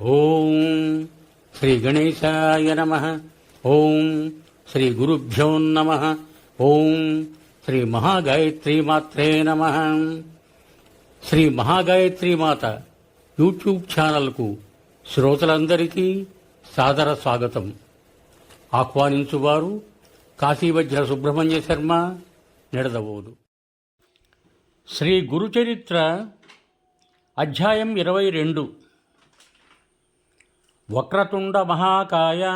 ఓం శ్రీ గణేశాయ నమ. ఓం శ్రీ గురుభ్యో నమ. ఓం శ్రీ మహాగాయత్రి మాత్రే నమ. శ్రీ మహాగాయత్రి మాత యూట్యూబ్ ఛానల్కు శ్రోతలందరికీ సాదర స్వాగతం. ఆహ్వానించువారు కాశీవజ్ర సుబ్రహ్మణ్య శర్మ నిడదవోదు. శ్రీ గురుచరిత్ర అధ్యాయం ఇరవై రెండు. వక్రతుండ మహాకాయ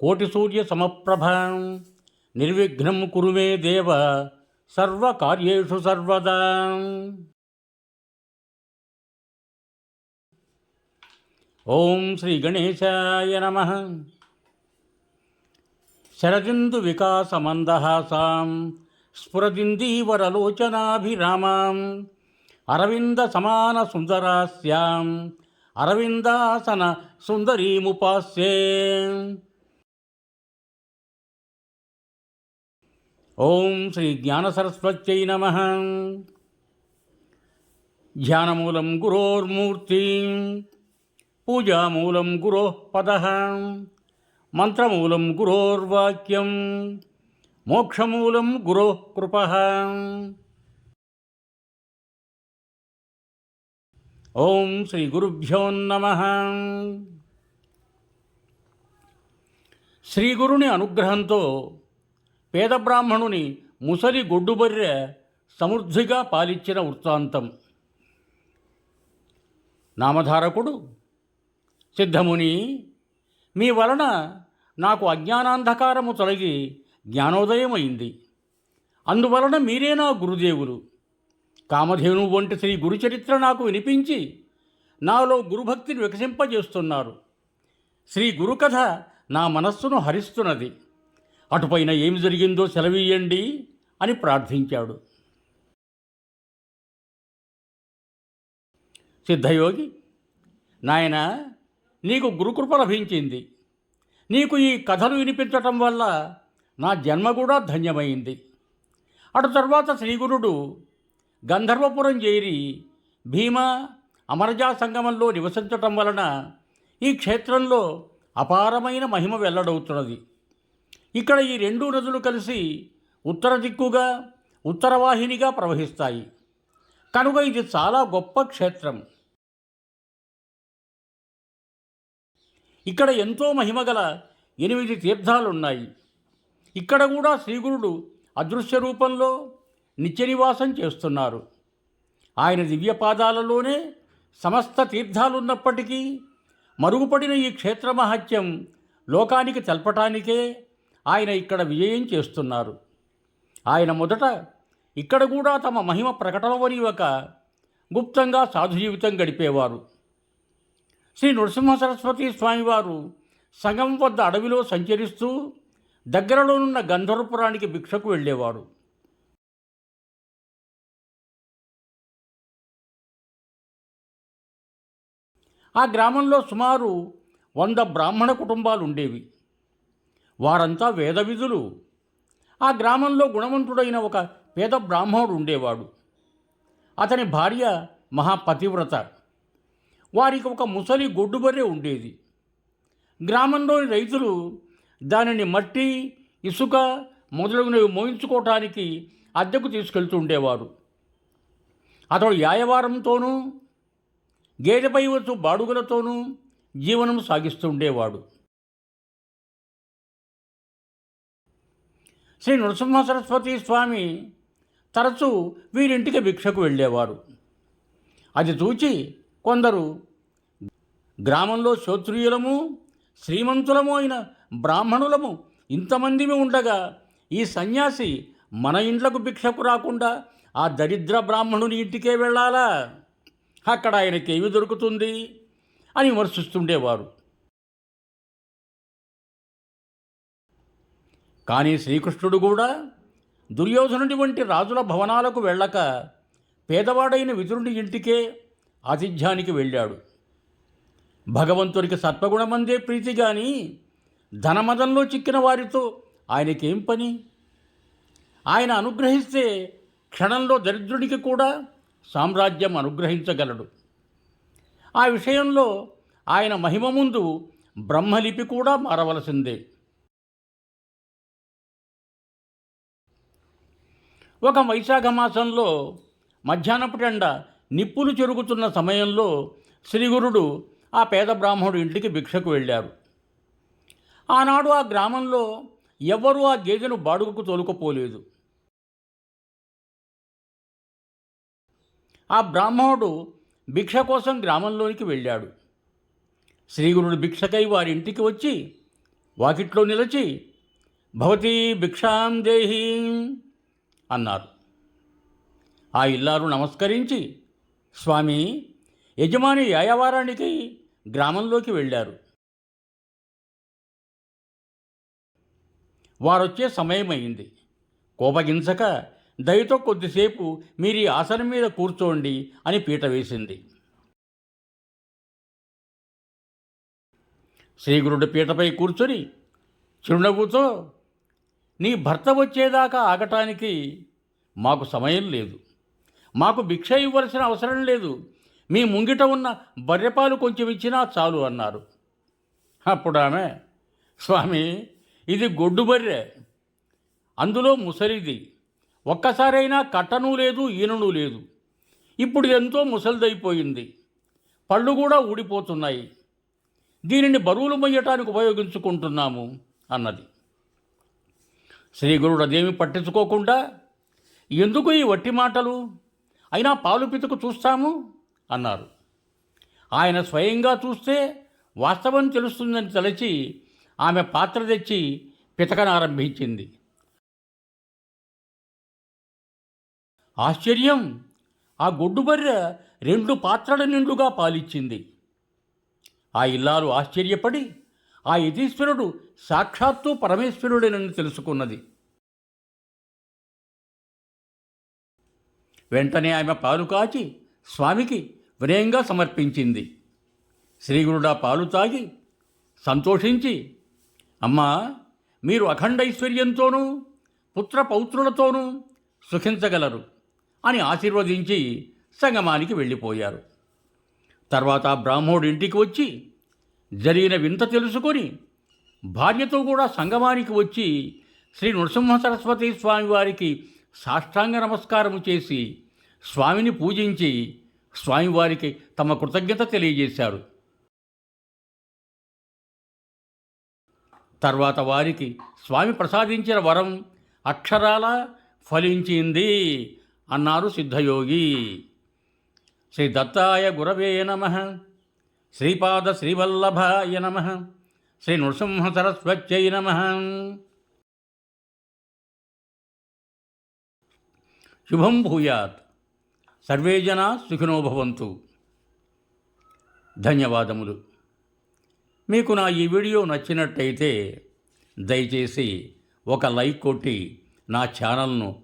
కోటి సూర్య సమప్రభ నిర్విఘ్నం కురువే దేవ సర్వకార్యేషు సర్వదా. ఓం శ్రీ గణేశాయ నమ. శరదిందు వికాసమందహాసాం స్ఫురదిందీవరలోచనాభిరామాం అరవింద సమాన సుందరాస్యాం అరవిందాసన సుందరీముపాస్యే ఓం శ్రీ జ్ఞానసరస్వత్యై నమ. ధ్యానమూలం గురోర్మూర్తి పూజామూలం గురో పద మంత్రమూలం గురోర్వాక్యం మోక్షమూలం గురో కృప ఓం శ్రీ గురుభ్యో నమ. శ్రీ గురుని అనుగ్రహంతో పేద బ్రాహ్మణుని ముసలి గొడ్డుబర్రె సమృద్ధిగా పాలిచ్చిన వృత్తాంతం. నామధారకుడు సిద్ధముని మీ వలన నాకు అజ్ఞానాంధకారము తొలగి జ్ఞానోదయమైంది. అందువలన మీరే నా గురుదేవులు. కామధేను వంటి శ్రీ గురుచరిత్ర నాకు వినిపించి నాలో గురుభక్తిని వికసింపజేస్తున్నారు. శ్రీ గురుకథ నా మనస్సును హరిస్తున్నది. అటుపైన ఏమి జరిగిందో సెలవీయండి అని ప్రార్థించాడు. సిద్ధయోగి నాయన నీకు గురుకృప లభించింది. నీకు ఈ కథలు వినిపించటం వల్ల నా జన్మ కూడా ధన్యమైంది. అటు తర్వాత శ్రీగురుడు గంధర్వపురం చేరి భీమ అమరజా సంగమంలో నివసించటం వలన ఈ క్షేత్రంలో అపారమైన మహిమ వెల్లడవుతున్నది. ఇక్కడ ఈ రెండు నదులు కలిసి ఉత్తర దిక్కుగా ఉత్తరవాహినిగా ప్రవహిస్తాయి. కనుక ఇది చాలా గొప్ప క్షేత్రం. ఇక్కడ ఎంతో మహిమగల ఎనిమిది తీర్థాలున్నాయి. ఇక్కడ కూడా శ్రీగురుడు అదృశ్య రూపంలో నిత్యనివాసం చేస్తున్నారు. ఆయన దివ్యపాదాలలోనే సమస్త తీర్థాలున్నప్పటికీ మరుగుపడిన ఈ క్షేత్ర మహత్యం లోకానికి తెలపటానికే ఆయన ఇక్కడ విజయం చేస్తున్నారు. ఆయన మొదట ఇక్కడ కూడా తమ మహిమ ప్రకటనవని ఒక గుప్తంగా సాధు జీవితం గడిపేవారు. శ్రీ నృసింహ సరస్వతి స్వామివారు సంగం వద్ద అడవిలో సంచరిస్తూ దగ్గరలోనున్న గంధర్వపురానికి భిక్షకు వెళ్ళేవారు. ఆ గ్రామంలో సుమారు వంద బ్రాహ్మణ కుటుంబాలు ఉండేవి వారంతా వేద విధులు ఆ గ్రామంలో గుణవంతుడైన ఒక పేద బ్రాహ్మణుడు ఉండేవాడు అతని భార్య మహాపతివ్రత. వారికి ఒక ముసలి గొడ్డుబర్రె ఉండేది. గ్రామంలోని రైతులు దానిని మట్టి ఇసుక మొదలగునవి మోయించుకోవటానికి అద్దెకు తీసుకెళ్తూ ఉండేవారు. అతడు యాయవారంతోనూ గేదెపై వచ్చు బాడుగులతోనూ జీవనం సాగిస్తుండేవాడు. శ్రీ నృసింహ సరస్వతి స్వామి తరచూ వీరింటికి భిక్షకు వెళ్ళేవారు. అది చూచి కొందరు గ్రామంలో క్షోత్రియులము శ్రీమంతులము అయిన బ్రాహ్మణులము ఇంతమందిమి ఉండగా ఈ సన్యాసి మన ఇండ్లకు భిక్షకు రాకుండా ఆ దరిద్ర బ్రాహ్మణుని ఇంటికే వెళ్ళాలా? అక్కడ ఆయనకి ఏమి దొరుకుతుంది అని విమర్శిస్తుండేవారు. కానీ శ్రీకృష్ణుడు కూడా దుర్యోధనుడి వంటి రాజుల భవనాలకు వెళ్ళక పేదవాడైన విదురుని ఇంటికే ఆతిథ్యానికి వెళ్ళాడు. భగవంతుడికి సత్వగుణమందే ప్రీతి గాని ధనమదంలో చిక్కిన వారితో ఆయనకేం పని? ఆయన అనుగ్రహిస్తే క్షణంలో దరిద్రుడికి కూడా సామ్రాజ్యం అనుగ్రహించగలడు. ఆ విషయంలో ఆయన మహిమ ముందు బ్రహ్మలిపి కూడా మారవలసిందే. ఒక వైశాఖ మాసంలో మధ్యాహ్నపుటెండ నిప్పులు చెరుగుతున్న సమయంలో శ్రీగురుడు ఆ పేద బ్రాహ్మణుడి ఇంటికి భిక్షకు వెళ్ళారు. ఆనాడు ఆ గ్రామంలో ఎవ్వరూ ఆ గేదెను బాడుగకు తోలుకపోలేదు. ఆ బ్రాహ్మణుడు భిక్ష కోసం గ్రామంలోనికి వెళ్ళాడు. శ్రీగురుడు భిక్షకై వారి ఇంటికి వచ్చి వాకిట్లో నిలిచి భవతీ భిక్షాం దేహీ అన్నారు. ఆ ఇల్లారు నమస్కరించి స్వామి యజమాని యాయవారానికి గ్రామంలోకి వెళ్ళారు. వారొచ్చే సమయమైంది. కోపగించక దయతో కొద్దిసేపు మీరు ఈ ఆసనం మీద కూర్చోండి అని పీట వేసింది. శ్రీగురుడు పీటపై కూర్చొని చిరునవ్వుతో నీ భర్త వచ్చేదాకా ఆగటానికి మాకు సమయం లేదు. మాకు భిక్ష ఇవ్వవలసిన అవసరం లేదు. మీ ముంగిట ఉన్న బర్రెపాలు కొంచెం ఇచ్చినా చాలు అన్నారు. అప్పుడు ఆమె స్వామి ఇది గొడ్డు బర్రె. అందులో ముసలిది. ఒక్కసారైనా కట్టను లేదు ఈనను లేదు. ఇప్పుడు ఎంతో ముసలిదైపోయింది. పళ్ళు కూడా ఊడిపోతున్నాయి. దీనిని బరువులు మొయ్యటానికి ఉపయోగించుకుంటున్నాము అన్నది. శ్రీగురుడు అదేమి పట్టించుకోకుండా ఎందుకు ఈ వట్టి మాటలు? అయినా పాలు పితుకు చూస్తాము? అన్నారు. ఆయన స్వయంగా చూస్తే వాస్తవం తెలుస్తుందని తలచి ఆమె పాత్ర తెచ్చి పితకనారంభించింది ఆశ్చర్యం. ఆ గొడ్డుబర్రె రెండు పాత్రల నిండుగా పాలిచ్చింది. ఆ ఇల్లాలు ఆశ్చర్యపడి ఆ యతీశ్వరుడు సాక్షాత్తు పరమేశ్వరుడేనని తెలుసుకున్నది. వెంటనే ఆమె పాలు కాచి స్వామికి వినయంగా సమర్పించింది. శ్రీగురుడా పాలు తాగి సంతోషించి అమ్మా మీరు అఖండ ఐశ్వర్యంతోనూ పుత్ర పౌత్రులతోనూ సుఖించగలరు. అని ఆశీర్వదించి సంగమానికి వెళ్ళిపోయారు. తర్వాత ఆ ఇంటికి వచ్చి జరిగిన వింత తెలుసుకొని భార్యతో కూడా సంగమానికి వచ్చి శ్రీ నృసింహ సరస్వతి స్వామివారికి సాష్టాంగ నమస్కారము చేసి స్వామిని పూజించి స్వామివారికి తమ కృతజ్ఞత తెలియజేశారు. తర్వాత వారికి స్వామి ప్రసాదించిన వరం అక్షరాల ఫలించింది. అన్నారు సిద్ధయోగి. శ్రీ దత్తాయ గురవే నమ. శ్రీపాద శ్రీవల్లభాయ నమ. శ్రీ నృసింహ సరస్వత్యై నమ. శుభం భూయాత్. సర్వే జనా సుఖినో భవంతు. ధన్యవాదములు. మీకు నా ఈ వీడియో నచ్చినట్టయితే దయచేసి ఒక లైక్ కొట్టి నా ఛానల్ను